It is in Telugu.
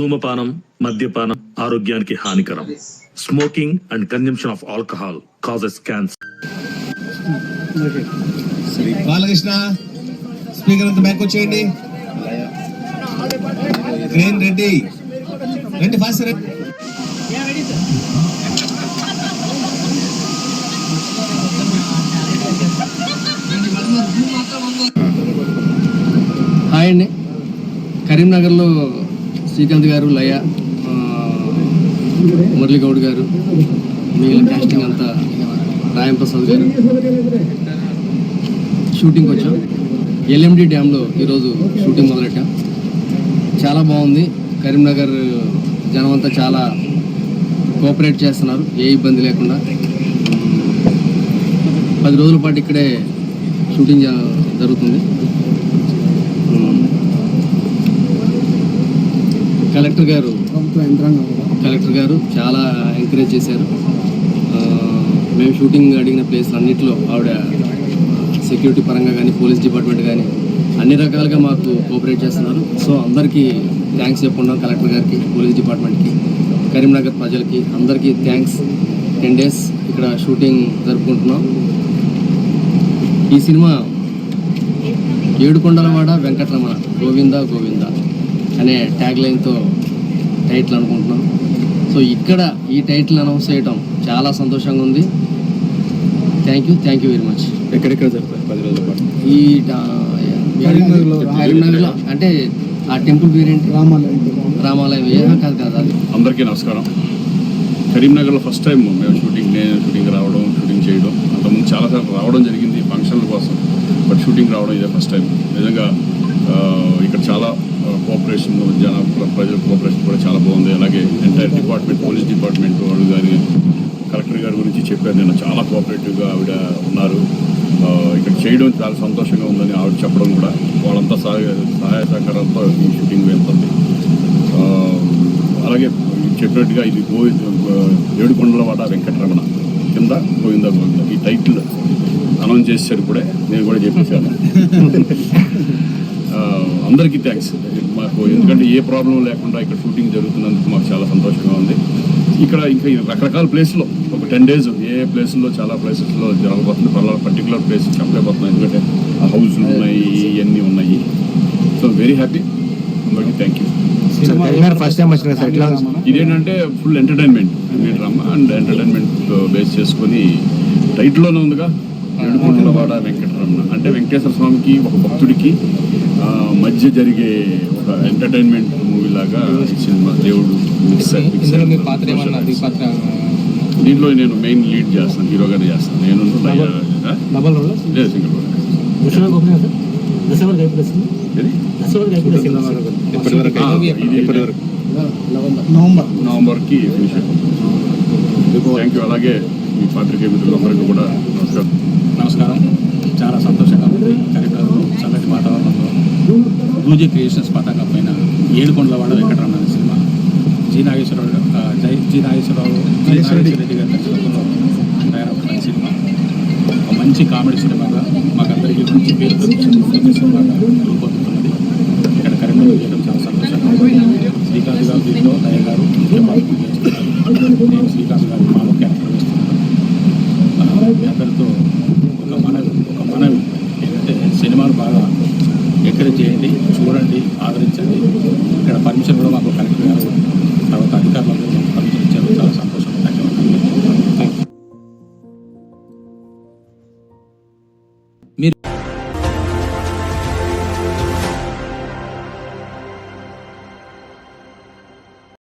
ధూమపానం మద్యపానం ఆరోగ్యానికి హానికరం. Smoking and consumption of alcohol causes cancer Balakrishna speaker అంతా బ్యాక్ వచ్చేయండి. క్రేన్ రెడ్డి రండి ఫాస్ట్ రండి. హాయ్ అండి. కరీంనగర్లో శ్రీకాంత్ గారు లయ ఆ, మురళీగౌడ్ గారు మిగిలిన కాస్టింగ్ అంతా రాయం ప్రసాద్ గారు షూటింగ్ వచ్చాం. ఎల్ఎండి డ్యామ్లో ఈరోజు షూటింగ్ మొదలెట్టాం. చాలా బాగుంది. కరీంనగర్ జనం అంతా చాలా కోఆపరేట్ చేస్తున్నారు. ఏ ఇబ్బంది లేకుండా. పది రోజుల పాటు ఇక్కడే షూటింగ్ జ- జరుగుతుంది. కలెక్టర్ గారు కలెక్టర్ గారు చాలా ఎంకరేజ్ చేశారు. మేము షూటింగ్ అడిగిన ప్లేస్ అన్నింటిలో ఆవిడ సెక్యూరిటీ పరంగా కానీ పోలీస్ డిపార్ట్మెంట్ కానీ అన్ని రకాలుగా మాకు కోఆపరేట్ చేస్తున్నారు. సో అందరికీ థ్యాంక్స్ చెప్పుకున్నాం కలెక్టర్ గారికి పోలీస్ డిపార్ట్మెంట్కి కరీంనగర్ ప్రజలకి. అందరికీ థ్యాంక్స్. టెన్ డేస్ ఇక్కడ షూటింగ్ జరుపుకుంటున్నాం. ఈ సినిమా ఏడుకొండలవాడ వెంకటరమణ. గోవింద గోవింద. అనే ట్యాగ్ లైన్తో టైటిల్ అనుకుంటున్నాం. సో ఇక్కడ ఈ టైటిల్ అనౌన్స్ చేయడం చాలా సంతోషంగా ఉంది. Thank you thank you very much ఎక్కడెక్కడ జరుగుతాయి పది రోజుల పాటు? ఈ కరీంనగర్లో అంటే ఆ టెంపుల్ పేరేంటి రామాలయం ఏ కాదు కాదు అది. అందరికీ నమస్కారం. కరీంనగర్లో ఫస్ట్ టైం మేము షూటింగ్ నేను షూటింగ్ రావడం షూటింగ్ చేయడం అంతకుముందు చాలాసార్లు రావడం జరిగింది ఫంక్షన్ల కోసం. బట్ షూటింగ్ రావడం ఇదే ఫస్ట్ టైం నిజంగా కోఆపరేషన్ జన ప్రజల కోఆపరేషన్ కూడా చాలా బాగుంది. అలాగే ఎంటైర్ డిపార్ట్మెంట్ పోలీస్ డిపార్ట్మెంట్ వాళ్ళు కానీ కలెక్టర్ గారి గురించి చెప్పారు. నేను చాలా కోఆపరేటివ్గా ఆవిడ ఉన్నారు. ఇక్కడ చేయడం చాలా సంతోషంగా ఉందని ఆవిడ చెప్పడం కూడా. వాళ్ళంతా సహాయ సహాయ సహకారంతో ఈ షూటింగ్ వెళ్తుంది. అలాగే చెప్పినట్టుగా ఇది గో ఏడుకొండల వాడ వెంకటరమణ కింద గోవింద గోవింద ఈ టైటిల్ అనౌన్స్ చేశారు ఇప్పుడే నేను కూడా చెప్పేశాను. అందరికీ థ్యాంక్స్ మాకు ఎందుకంటే ఏ ప్రాబ్లం లేకుండా ఇక్కడ షూటింగ్ జరుగుతున్నందుకు మాకు చాలా సంతోషంగా ఉంది. ఇక్కడ ఇంకా రకరకాల ప్లేస్లో ఒక టెన్ డేస్ ఏ ప్లేస్లో చాలా ప్లేసెస్లో జరగబోతుంది. పర్లా పర్టికులర్ ప్లేస్ చెప్పలేకపోతున్నాం. ఎందుకంటే ఆ హౌస్లు ఉన్నాయి ఇవన్నీ ఉన్నాయి. సో వెరీ హ్యాపీ అందరికీ థ్యాంక్ యూ ఇదేంటంటే full entertainment drama and entertainment base చేసుకొని టైటిల్లోనే ఉందిగా. వెంకటరమణ. అంటే వెంకటేశ్వర స్వామికి ఒక భక్తుడికి మధ్య జరిగే ఒక ఎంటర్టైన్మెంట్ మూవీ లాగా ఈ సినిమా దేవుడు దీంట్లో నేను మెయిన్ లీడ్ చేస్తాను హీరోగానే చేస్తాను. నేను సింగిల్ నవంబర్కి ఫినిష్ థ్యాంక్ యూ అలాగే మీ పాత్రికేయ మిత్రులందరికీ కూడా నమస్కారం. నమస్కారం. చాలా సంతోషంగా ఉంది కరీంనగర్లో చల్లటి వాతావరణంలో. రూజీ క్రియేషన్స్ పతాకం పైన ఏడుకొండలవాడ వెంకటరమణ సినిమా. జి నాగేశ్వరరావు జై జి నాగేశ్వరరావు నాగేశ్వరరెడ్డి గారి దర్శకత్వంలో తయారవుతున్న సినిమా. ఒక మంచి కామెడీ సినిమాగా మాకందరికీ మంచి పేరు సినిమాగా రూపొందుతున్నది. ఇక్కడ కరీంనగర్ చేయడం చాలా సంతోషంగా ఉంది. శ్రీకాంత్ గారు దీంట్లో దయ గారు ముఖ్య పాత్ర చేస్తున్నారు. నేను శ్రీకాంత్ గారి మామ క్యారెక్టర్ వేస్తున్నాను మీ అందరితో ఒక మనవి ఒక మనవి. ఏంటంటే సినిమాను బాగా ఎంకరేజ్ చేయండి చూడండి ఆదరించండి. ఇక్కడ పర్మిషన్ కూడా మాకు కలెక్టర్ గారు